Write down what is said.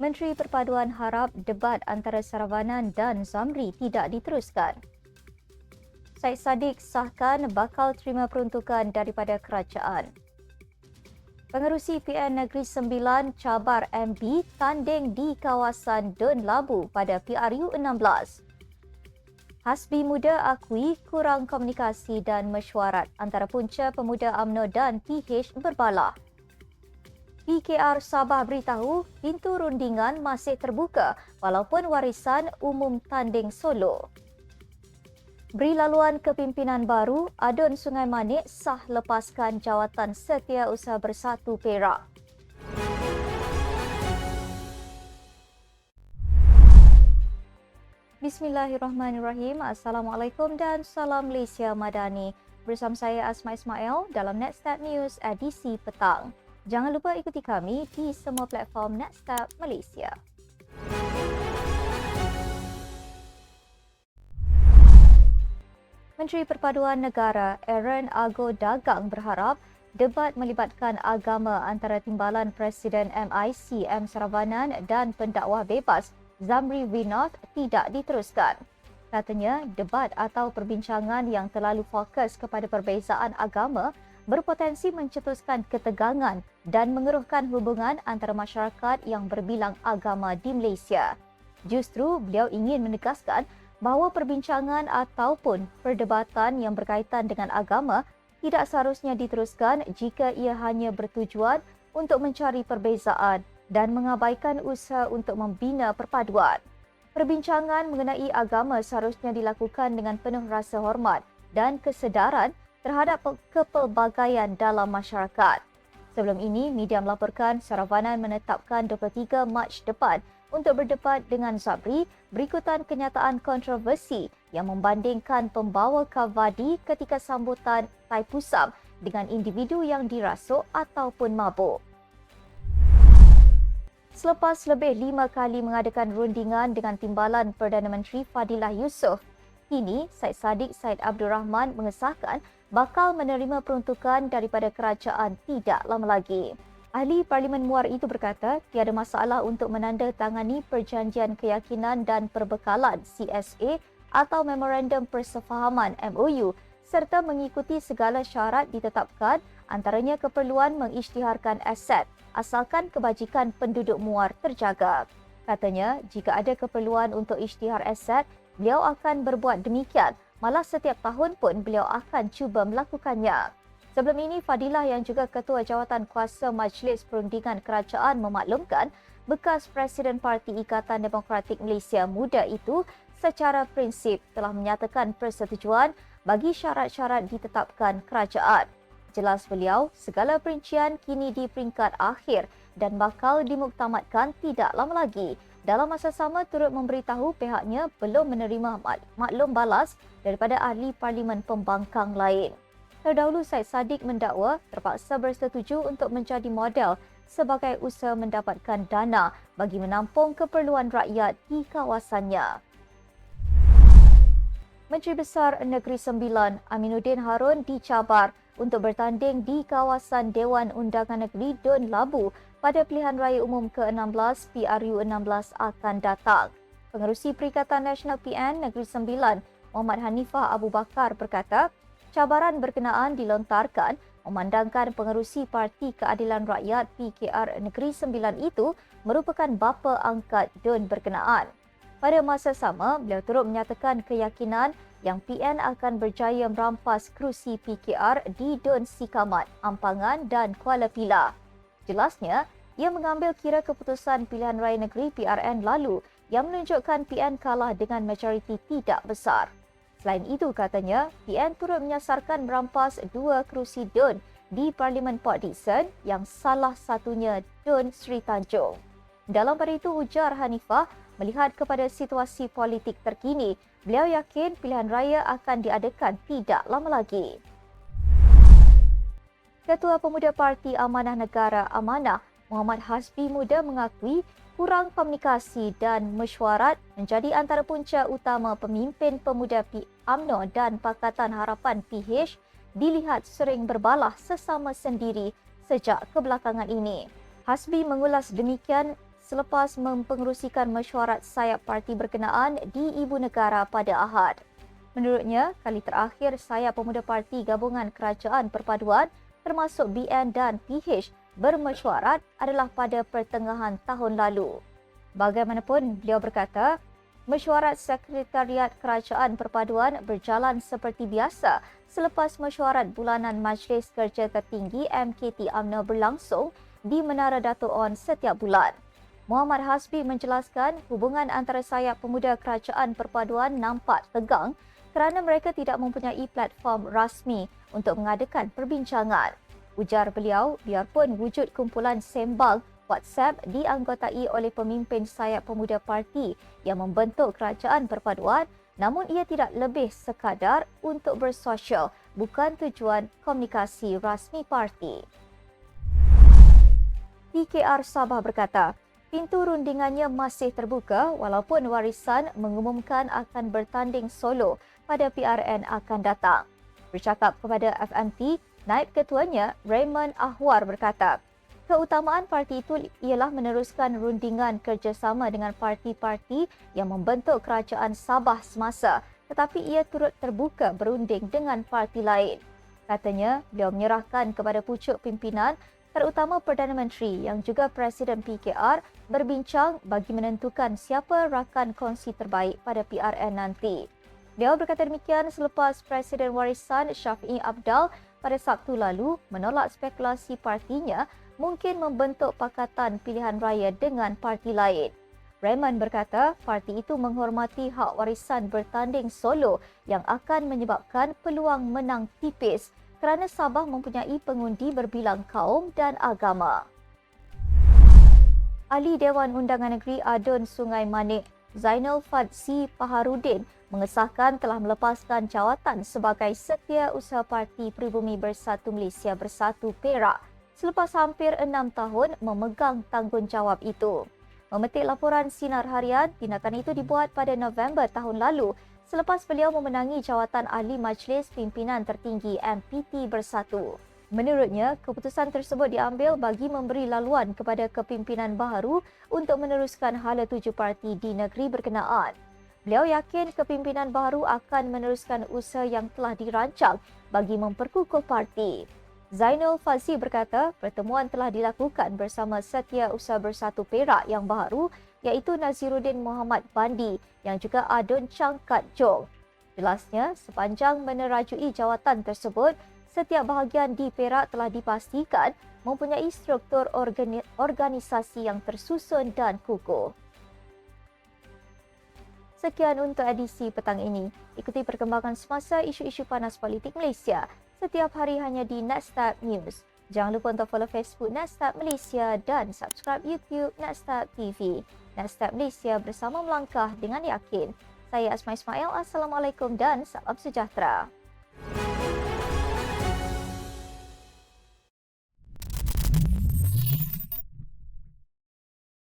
Menteri Perpaduan harap debat antara Saravanan dan Zamri tidak diteruskan. Syed Saddiq sahkan bakal terima peruntukan daripada kerajaan. Pengerusi PN Negeri Sembilan cabar MB tanding di kawasan Dun Labu pada PRU 16. Hasbi muda akui kurang komunikasi dan mesyuarat antara punca pemuda AMNO dan PH berbalah. PKR Sabah beritahu pintu rundingan masih terbuka walaupun warisan umum tanding solo. Beri laluan kepimpinan baru, Adun Sungai Manik sah lepaskan jawatan Setiausaha Bersatu Perak. Bismillahirrahmanirrahim. Assalamualaikum dan salam Malaysia Madani. Bersama saya Asma Ismail dalam Netstat News edisi petang. Jangan lupa ikuti kami di semua platform Netstat Malaysia. Menteri Perpaduan Negara Aaron Ago Dagang berharap debat melibatkan agama antara timbalan Presiden MIC M Saravanan dan pendakwah bebas Zamri Winoth tidak diteruskan. Katanya, debat atau perbincangan yang terlalu fokus kepada perbezaan agama berpotensi mencetuskan ketegangan dan mengeruhkan hubungan antara masyarakat yang berbilang agama di Malaysia. Justru beliau ingin menegaskan bahawa perbincangan ataupun perdebatan yang berkaitan dengan agama tidak seharusnya diteruskan jika ia hanya bertujuan untuk mencari perbezaan dan mengabaikan usaha untuk membina perpaduan. Perbincangan mengenai agama seharusnya dilakukan dengan penuh rasa hormat dan kesedaran terhadap kepelbagaian dalam masyarakat. Sebelum ini, media melaporkan Saravanan menetapkan 23 Mac depan untuk berdebat dengan Zabri berikutan kenyataan kontroversi yang membandingkan pembawa Kavadi ketika sambutan Taipusam dengan individu yang dirasuk ataupun mabuk. Selepas lebih lima kali mengadakan rundingan dengan timbalan Perdana Menteri Fadilah Yusof, kini Syed Saddiq Syed Abdul Rahman mengesahkan bakal menerima peruntukan daripada kerajaan tidak lama lagi. Ahli Parlimen Muar itu berkata tiada masalah untuk menandatangani perjanjian keyakinan dan perbekalan CSA atau Memorandum Persefahaman MOU serta mengikuti segala syarat ditetapkan antaranya keperluan mengisytiharkan aset asalkan kebajikan penduduk Muar terjaga. Katanya, jika ada keperluan untuk isytihar aset, beliau akan berbuat demikian. Malah setiap tahun pun beliau akan cuba melakukannya. Sebelum ini, Fadilah yang juga Ketua Jawatan Kuasa Majlis Perundingan Kerajaan memaklumkan bekas Presiden Parti Ikatan Demokratik Malaysia Muda itu secara prinsip telah menyatakan persetujuan bagi syarat-syarat ditetapkan kerajaan. Jelas beliau, segala perincian kini di peringkat akhir dan bakal dimuktamadkan tidak lama lagi. Dalam masa sama turut memberitahu pihaknya belum menerima maklum balas daripada ahli parlimen pembangkang lain. Terdahulu Syed Saddiq mendakwa terpaksa bersetuju untuk menjadi model sebagai usaha mendapatkan dana bagi menampung keperluan rakyat di kawasannya. Menteri Besar Negeri Sembilan Aminuddin Harun dicabar untuk bertanding di kawasan Dewan Undangan Negeri Dun Labu pada pilihan raya umum ke-16 PRU 16 akan datang. Pengerusi Perikatan Nasional PN Negeri Sembilan Muhammad Hanifah Abu Bakar berkata, cabaran berkenaan dilontarkan memandangkan pengerusi Parti Keadilan Rakyat PKR Negeri Sembilan itu merupakan bapa angkat Dun berkenaan. Pada masa sama, beliau turut menyatakan keyakinan yang PN akan berjaya merampas kerusi PKR di Dun Sikamat, Ampangan dan Kuala Pilah. Jelasnya, ia mengambil kira keputusan pilihan raya negeri PRN lalu yang menunjukkan PN kalah dengan majoriti tidak besar. Selain itu, katanya, PN turut menyasarkan merampas dua kerusi DUN di Parlimen Port Dickson yang salah satunya DUN Sri Tanjung. Dalam pada itu, ujar Hanifah, melihat kepada situasi politik terkini, beliau yakin pilihan raya akan diadakan tidak lama lagi. Ketua Pemuda Parti Amanah Negara Amanah, Muhammad Hasbi Muda mengakui kurang komunikasi dan mesyuarat menjadi antara punca utama pemimpin pemuda UMNO dan Pakatan Harapan PH dilihat sering berbalah sesama sendiri sejak kebelakangan ini. Hasbi mengulas demikian selepas mempengerusikan mesyuarat sayap parti berkenaan di Ibu Negara pada Ahad. Menurutnya, kali terakhir sayap pemuda parti gabungan kerajaan perpaduan termasuk BN dan PH bermesyuarat adalah pada pertengahan tahun lalu. Bagaimanapun, beliau berkata, mesyuarat Sekretariat Kerajaan Perpaduan berjalan seperti biasa selepas mesyuarat bulanan Majlis Kerja Tertinggi MKT UMNO berlangsung di Menara Dato' On setiap bulan. Muhammad Hasbi menjelaskan hubungan antara sayap pemuda kerajaan perpaduan nampak tegang kerana mereka tidak mempunyai platform rasmi untuk mengadakan perbincangan. Ujar beliau, biarpun wujud kumpulan sembang WhatsApp dianggotai oleh pemimpin sayap pemuda parti yang membentuk kerajaan perpaduan, namun ia tidak lebih sekadar untuk bersosial, bukan tujuan komunikasi rasmi parti. PKR Sabah berkata, pintu rundingannya masih terbuka walaupun warisan mengumumkan akan bertanding solo pada PRN akan datang. Bercakap kepada FMT, Naib Ketuanya Raymond Ahwar berkata, keutamaan parti itu ialah meneruskan rundingan kerjasama dengan parti-parti yang membentuk kerajaan Sabah semasa tetapi ia turut terbuka berunding dengan parti lain. Katanya, beliau menyerahkan kepada pucuk pimpinan terutama Perdana Menteri yang juga Presiden PKR berbincang bagi menentukan siapa rakan kongsi terbaik pada PRN nanti. Beliau berkata demikian selepas Presiden Warisan Syafi'i Abdal pada Sabtu lalu menolak spekulasi partinya mungkin membentuk pakatan pilihan raya dengan parti lain. Raymond berkata parti itu menghormati hak warisan bertanding solo yang akan menyebabkan peluang menang tipis kerana Sabah mempunyai pengundi berbilang kaum dan agama. Ahli Dewan Undangan Negeri Adun Sungai Manik Zainal Fadzi Paharudin mengesahkan telah melepaskan jawatan sebagai Setiausaha Parti Pribumi Bersatu Malaysia Bersatu Perak selepas hampir enam tahun memegang tanggungjawab itu. Memetik laporan Sinar Harian, tindakan itu dibuat pada November tahun lalu selepas beliau memenangi jawatan ahli majlis pimpinan tertinggi MPT Bersatu. Menurutnya, keputusan tersebut diambil bagi memberi laluan kepada kepimpinan baharu untuk meneruskan hala tuju parti di negeri berkenaan. Beliau yakin kepimpinan baru akan meneruskan usaha yang telah dirancang bagi memperkukuh parti. Zainul Fazi berkata pertemuan telah dilakukan bersama Setia Usaha Bersatu Perak yang baru iaitu Naziruddin Muhammad Bandi yang juga Adun Changkat Jong. Jelasnya, sepanjang menerajui jawatan tersebut, setiap bahagian di Perak telah dipastikan mempunyai struktur organisasi yang tersusun dan kukuh. Sekian untuk edisi petang ini. Ikuti perkembangan semasa isu-isu panas politik Malaysia setiap hari hanya di Netstab News. Jangan lupa untuk follow Facebook Netstab Malaysia dan subscribe YouTube Netstab TV. Netstab Malaysia bersama melangkah dengan yakin. Saya Asma Ismail. Assalamualaikum dan salam sejahtera.